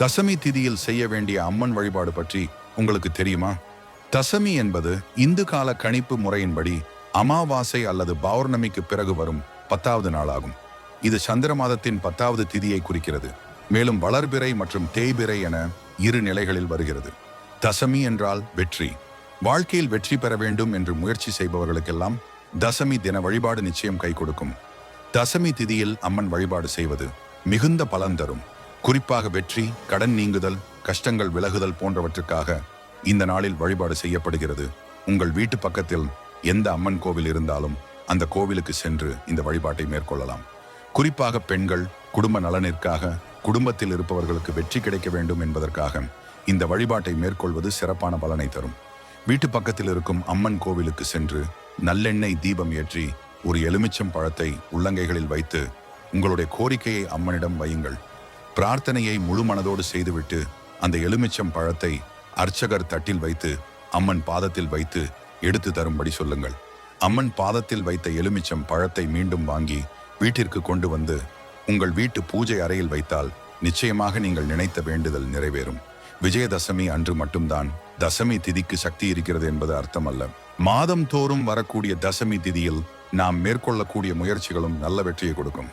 தசமி திதியில் செய்ய வேண்டிய அம்மன் வழிபாடு பற்றி உங்களுக்கு தெரியுமா? தசமி என்பது இந்து கால கணிப்பு முறையின்படி அமாவாசை அல்லது பௌர்ணமிக்கு பிறகு வரும் பத்தாவது நாளாகும். இது சந்திர மாதத்தின் பத்தாவது திதியை குறிக்கிறது. மேலும் வளர்பிறை மற்றும் தேய்பிறை என இரு நிலைகளில் வருகிறது. தசமி என்றால் வெற்றி. வாழ்க்கையில் வெற்றி பெற வேண்டும் என்று முயற்சி செய்பவர்களுக்கெல்லாம் தசமி தின வழிபாடு நிச்சயம் கை கொடுக்கும். தசமி திதியில் அம்மன் வழிபாடு செய்வது மிகுந்த பலன் தரும். குறிப்பாக வெற்றி கடன் நீங்குதல் கஷ்டங்கள் விலகுதல் போன்றவற்றுக்காக இந்த நாளில் வழிபாடு செய்யப்படுகிறது. உங்கள் வீட்டு பக்கத்தில் எந்த அம்மன் கோவில் இருந்தாலும் அந்த கோவிலுக்கு சென்று இந்த வழிபாட்டை மேற்கொள்ளலாம். குறிப்பாக பெண்கள் குடும்ப நலனிற்காக குடும்பத்தில் இருப்பவர்களுக்கு வெற்றி கிடைக்க வேண்டும் என்பதற்காக இந்த வழிபாட்டை மேற்கொள்வது சிறப்பான பலனை தரும். வீட்டு பக்கத்தில் இருக்கும் அம்மன் கோவிலுக்கு சென்று நல்லெண்ணெய் தீபம் ஏற்றி ஒரு எலுமிச்சம் பழத்தை உள்ளங்கைகளில் வைத்து உங்களுடைய கோரிக்கையை அம்மனிடம் வையுங்கள். பிரார்த்தனையை முழு மனதோடு செய்துவிட்டு அந்த எலுமிச்சம் பழத்தை அர்ச்சகர் தட்டில் வைத்து அம்மன் பாதத்தில் வைத்து எடுத்து தரும்படி சொல்லுங்கள். அம்மன் பாதத்தில் வைத்த எலுமிச்சம் பழத்தை மீண்டும் வாங்கி வீட்டிற்கு கொண்டு வந்து உங்கள் வீட்டு பூஜை அறையில் வைத்தால் நிச்சயமாக நீங்கள் நினைத்த வேண்டுதல் நிறைவேறும். விஜயதசமி அன்று மட்டும்தான் தசமி திதிக்கு சக்தி இருக்கிறது என்பது அர்த்தமல்ல. மாதம் தோறும் வரக்கூடிய தசமி திதியில் நாம் மேற்கொள்ளக்கூடிய முயற்சிகளும் நல்ல வெற்றியை கொடுக்கும்.